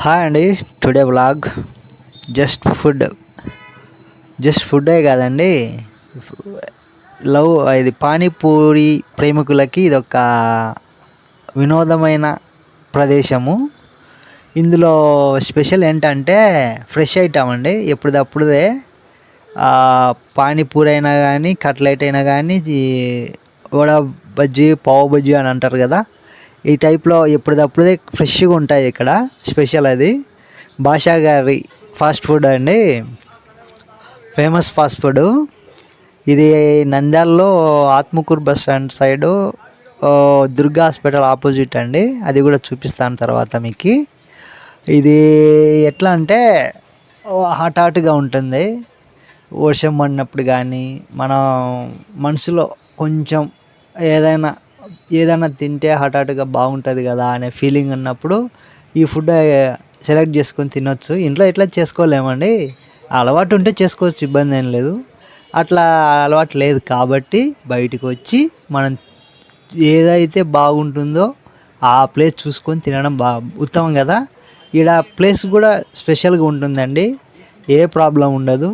Hi అండి today vlog just food just ఫుడ్డే కాదండి. లవ్ ఇది పానీపూరి ప్రేమికులకి ఇది ఒక వినోదమైన ప్రదేశము. ఇందులో స్పెషల్ ఏంటంటే ఫ్రెష్ ఐటమ్ అండి. ఎప్పటిదప్పుడుదే పానీపూరి అయినా కానీ కట్లెట్ అయినా కానీ వడ బజ్జీ పావు బజ్జీ అని అంటారు కదా. ఈ టైప్లో ఎప్పటిదప్పుడే ఫ్రెష్గా ఉంటాయి ఇక్కడ. స్పెషల్ అది. బాషా గారి ఫాస్ట్ ఫుడ్ అండి. Famous fast food. ఇది నంద్యాలలో Atmakur bus stand side Durga hospital opposite అండి. అది కూడా చూపిస్తాను తర్వాత మీకు. ఇది ఎట్లా అంటే హాట్ హాట్గా ఉంటుంది. వర్షం పడినప్పుడు కానీ మనం మనసులో కొంచెం ఏదైనా ఏదైనా తింటే హఠాత్తుగా బాగుంటుంది కదా అనే ఫీలింగ్ ఉన్నప్పుడు ఈ ఫుడ్ సెలెక్ట్ చేసుకొని తినొచ్చు. ఇంట్లో ఎట్లా చేసుకోలేమండి? అలవాటు ఉంటే చేసుకోవచ్చు ఇబ్బంది ఏం లేదు. అట్లా అలవాటు లేదు కాబట్టి బయటికి వచ్చి మనం ఏదైతే బాగుంటుందో ఆ ప్లేస్ చూసుకొని తినడం బా ఉత్తమం కదా? ఈడ ప్లేస్ కూడా స్పెషల్గా ఉంటుందండి. ఏ ప్రాబ్లం ఉండదు.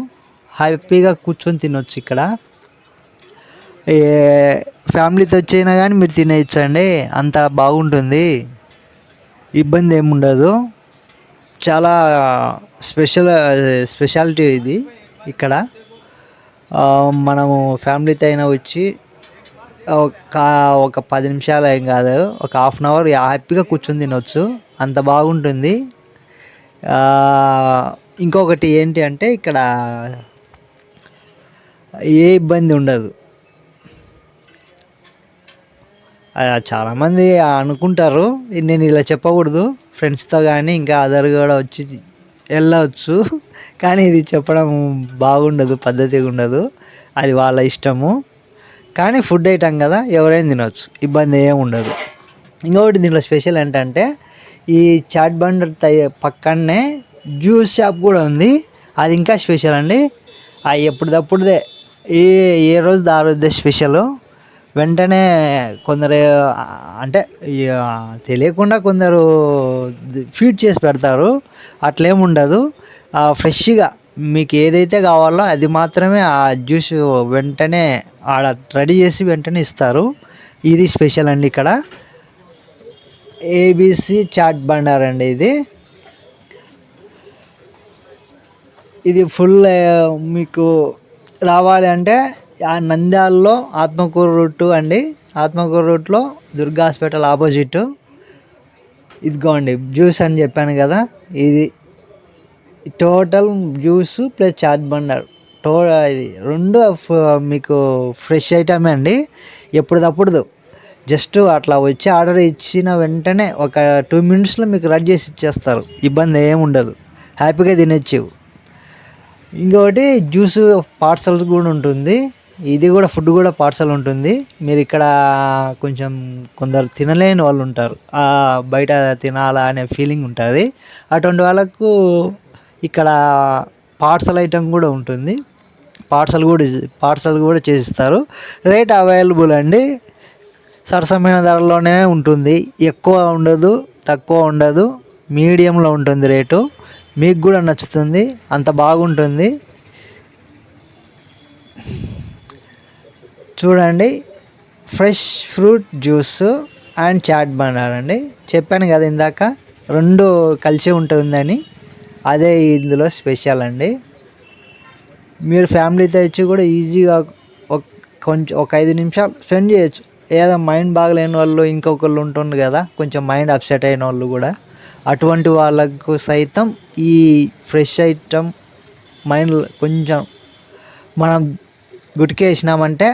హ్యాపీగా కూర్చొని తినొచ్చు ఇక్కడ. ఫ్యామిలీతో వచ్చినా కానీ మీరు తినేయచ్చండి. అంత బాగుంటుంది. ఇబ్బంది ఏమి ఉండదు. చాలా స్పెషల్ స్పెషాలిటీ ఇది ఇక్కడ. మనము ఫ్యామిలీతో అయినా వచ్చి ఒక ఒక పది నిమిషాలు ఏం కాదు. ఒక హాఫ్ అన్ అవర్ హ్యాపీగా కూర్చొని తినొచ్చు. అంత బాగుంటుంది. ఇంకొకటి ఏంటి అంటే ఇక్కడ ఏ ఇబ్బంది ఉండదు. చాలామంది అనుకుంటారు. నేను ఇలా చెప్పకూడదు. ఫ్రెండ్స్తో కానీ ఇంకా అదర్ కూడా వచ్చి వెళ్ళవచ్చు. కానీ ఇది చెప్పడం బాగుండదు పద్ధతిగా ఉండదు. అది వాళ్ళ ఇష్టము. కానీ ఫుడ్ ఐటమ్ కదా ఎవరైనా తినవచ్చు ఇబ్బంది ఏమి ఉండదు. ఇంకొకటి దీంట్లో స్పెషల్ ఏంటంటే ఈ చాట్ బండర్ పక్కనే జ్యూస్ షాప్ కూడా ఉంది. అది ఇంకా స్పెషల్ అండి. అవి ఎప్పటిదప్పుడుదే. ఏ ఏ రోజు ఆ రోజుదే స్పెషల్? వెంటనే కొందరు అంటే తెలియకుండా కొందరు ఫీడ్ చేసి పెడతారు. అట్లేం ఉండదు ఫ్రెష్గా మీకు ఏదైతే కావాలో అది మాత్రమే ఆ జ్యూస్ వెంటనే ఆడ రెడీ చేసి వెంటనే ఇస్తారు. ఇది స్పెషల్ అండి ఇక్కడ. ఏబీసీ చాట్ బండార్ అండి ఇది. ఇది ఫుల్ మీకు రావాలి అంటే ఆ నంద్యాలలో ఆత్మకూరు రూటు అండి. ఆత్మకూరు రూట్లో దుర్గా హాస్పిటల్ ఆపోజిట్. ఇదిగోండి జ్యూస్ అని చెప్పాను కదా. ఇది total juice plus chat Bhandar. To ఇది రెండు మీకు ఫ్రెష్ ఐటమే అండి. ఎప్పటిదప్పుడు జస్ట్ అట్లా వచ్చి ఆర్డర్ ఇచ్చిన వెంటనే ఒక టూ మినిట్స్లో మీకు రెడీ చేసి ఇచ్చేస్తారు. ఇబ్బంది ఏమి ఉండదు. హ్యాపీగా తినచ్చు. ఇంకొకటి జ్యూస్ పార్సల్స్ కూడా ఉంటుంది. ఇది కూడా ఫుడ్ కూడా పార్సల్ ఉంటుంది. మీరు ఇక్కడ కొంచెం కొందరు తినలేని వాళ్ళు ఉంటారు. బయట తినాలా అనే ఫీలింగ్ ఉంటుంది. అటువంటి వాళ్ళకు ఇక్కడ పార్సల్ ఐటెం కూడా ఉంటుంది. పార్సల్ కూడా పార్సల్ కూడా చేసిస్తారు. రేట్ అవైలబుల్ అండి. సరసమైన ధరలోనే ఉంటుంది. ఎక్కువ ఉండదు తక్కువ ఉండదు. మీడియంలో ఉంటుంది రేటు. మీకు కూడా నచ్చుతుంది. అంత బాగుంటుంది. చూడండి. Fresh fruit juice and chat Bhandar అండి చెప్పాను కదా ఇందాక రెండు కలిసి ఉంటుందని. అదే ఇందులో స్పెషల్ అండి. మీరు ఫ్యామిలీతో వచ్చి కూడా ఈజీగా ఒక కొంచెం ఒక ఐదు నిమిషాలు స్పెండ్ చేయొచ్చు. ఏదో మైండ్ బాగలేని వాళ్ళు ఇంకొకళ్ళు ఉంటుంది కదా కొంచెం మైండ్ అప్సెట్ అయిన వాళ్ళు కూడా. అటువంటి వాళ్ళకు సైతం ఈ ఫ్రెష్ ఐటమ్ మైండ్ కొంచెం మనం గుటికేసినామంటే